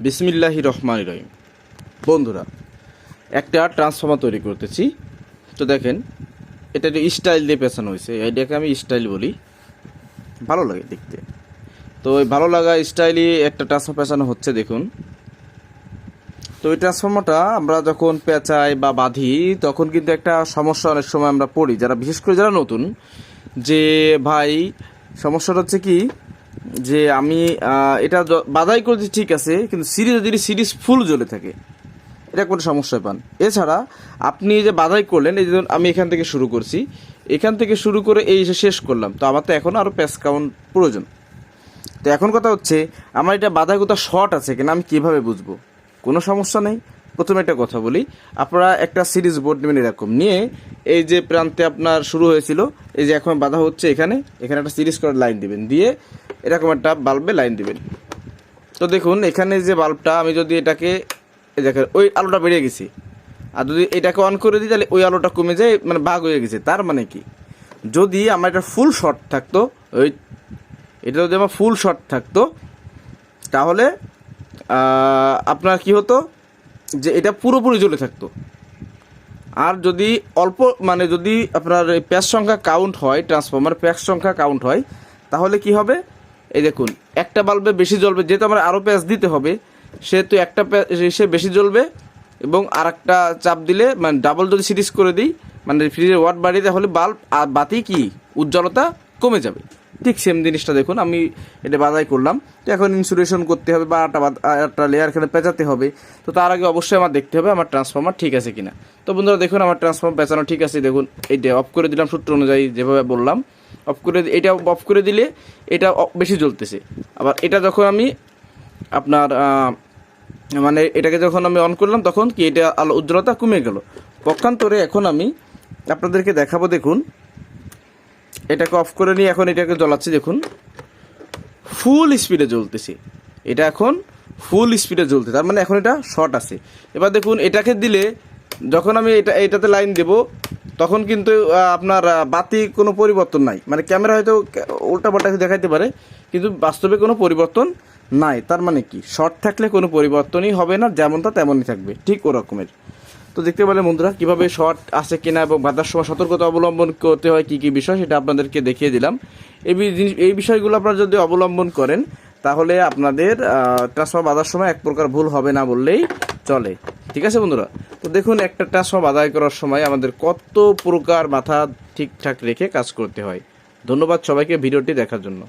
বিসমিল্লাহি রহমান রহিম। বন্ধুরা, একটা ট্রান্সফর্মার তৈরি করতেছি। তো দেখেন, এটা একটু স্টাইল দিয়ে পেছানো হয়েছে এটাকে আমি স্টাইল বলি। ভালো লাগে দেখতে। তো ওই ভালো লাগা স্টাইলই একটা ট্রান্সফর্মার পেছানো হচ্ছে, দেখুন। তো ওই ট্রান্সফর্মারটা আমরা যখন পেঁচাই বা বাঁধি, তখন কিন্তু একটা সমস্যা অনেক সময় আমরা পড়ি। যারা, বিশেষ করে যারা নতুন, যে ভাই, সমস্যাটা হচ্ছে কি যে আমি এটা বাধাই করছি ঠিক আছে, কিন্তু সিরিজ যদি সিরিজ ফুল জ্বলে থাকে, এটা কোনো সমস্যা পান এছাড়া আপনি যে বাধাই করলেন, এই যে আমি এখান থেকে শুরু করছি, এখান থেকে শুরু করে এই শেষ করলাম, তো আমার তো এখন আরও প্যাস কাউন্ট প্রয়োজন। তো এখন কথা হচ্ছে, আমার এটা বাধাই কোথাও শর্ট আছে কিনা আমি কীভাবে বুঝব? কোনো সমস্যা নেই। প্রথমে একটা কথা বলি, আপনারা একটা সিরিজ বোর্ড নেবেন এরকম। নিয়ে এই যে প্রান্তে আপনার শুরু হয়েছিল, এই যে এখন বাধা হচ্ছে এখানে এখানে একটা সিরিজ করে লাইন দিবেন, দিয়ে এরকম একটা বাল্বে লাইন দিবেন। তো দেখুন, এখানে যে বাল্বটা, আমি যদি এটাকে দেখেন, ওই আলোটা বেড়ে গেছি। আর যদি এটাকে অন করে দিই, তাহলে ওই আলোটা কমে যায় মানে ভাগ হয়ে গেছে। তার মানে কি? যদি আমার এটা ফুল শর্ট থাকতো, ওই, এটা যদি আমার ফুল শর্ট থাকতো, তাহলে আপনার কি হতো? যে এটা পুরোপুরি জ্বলে থাকতো। আর যদি অল্প মানে যদি আপনার প্যাচ সংখ্যা কাউন্ট হয় ট্রান্সফর্মার প্যাচ সংখ্যা কাউন্ট হয়, তাহলে কি হবে? এই দেখুন, একটা বাল্বে বেশি জ্বলবে, যেহেতু আমার আরও প্যাচ দিতে হবে, সেহেতু একটা সে বেশি জ্বলবে এবং আর একটা চাপ দিলে মানে ডাবল যদি সিরিজ করে দিই মানে ফ্রিজের ওয়াট বাড়িয়ে তাহলে বাল্ব আর বাতি কি? উজ্জ্বলতা কমে যাবে। ঠিক সেম জিনিসটা দেখুন, আমি এটা বাধাই করলাম। তো এখন ইনসুলেশন করতে হবে বা আটা একটা লেয়ার এখানে পেঁচাতে হবে। তো তার আগে অবশ্যই আমার দেখতে হবে আমার ট্রান্সফর্মার ঠিক আছে কিনা। তো বন্ধুরা দেখুন, আমার ট্রান্সফর্মার পেঁচানো ঠিক আছে, দেখুন। এইটা অফ করে দিলাম সূত্র অনুযায়ী যেভাবে বললাম। অফ করে এটা অফ করে দিলে এটা বেশি জ্বলতেছে। আবার এটা যখন আমি আপনার মানে এটাকে যখন আমি অন করলাম, তখন কি এটা আলো উজ্জ্বলতা কমে গেল। পক্ষান্তরে এখন আমি আপনাদেরকে দেখাবো, দেখুন। এটাকে অফ করে নিয়ে এখন এটাকে জ্বলাচ্ছি, দেখুন। ফুল স্পিডে জ্বলতেছে। এটা এখন ফুল স্পিডে জ্বলতে তার মানে এখন এটা শর্ট আছে। এবার দেখুন, এটাকে দিলে যখন আমি এটা, এটাতে লাইন দেব, তখন কিন্তু আপনার বাতি কোনো পরিবর্তন নাই। মানে ক্যামেরা হয়তো উল্টা পাল্টা দেখাইতে পারে, কিন্তু বাস্তবে কোনো পরিবর্তন নাই। তার মানে কি? শর্ট থাকলে কোনো পরিবর্তনই হবে না, যেমনটা তেমনই থাকবে। ঠিক ওরকমের। তো দেখতে পেলে বন্ধুরা, কীভাবে শর্ট আছে কিনা এবং বাধার সময় সতর্কতা অবলম্বন করতে হয়, কি কি বিষয় সেটা আপনাদেরকে দেখিয়ে দিলাম। এই জিনিস- এই বিষয়গুলো আপনারা যদি অবলম্বন করেন, তাহলে আপনাদের ট্রান্সফার বাধার সময় এক প্রকার ভুল হবে না বললেই চলে। ঠিক আছে বন্ধুরা? তো দেখুন, একটা ট্রান্সফার বাধাই করার সময় আমাদের কত প্রকার মাথা ঠিকঠাক রেখে কাজ করতে হয়। ধন্যবাদ সবাইকে ভিডিওটি দেখার জন্য।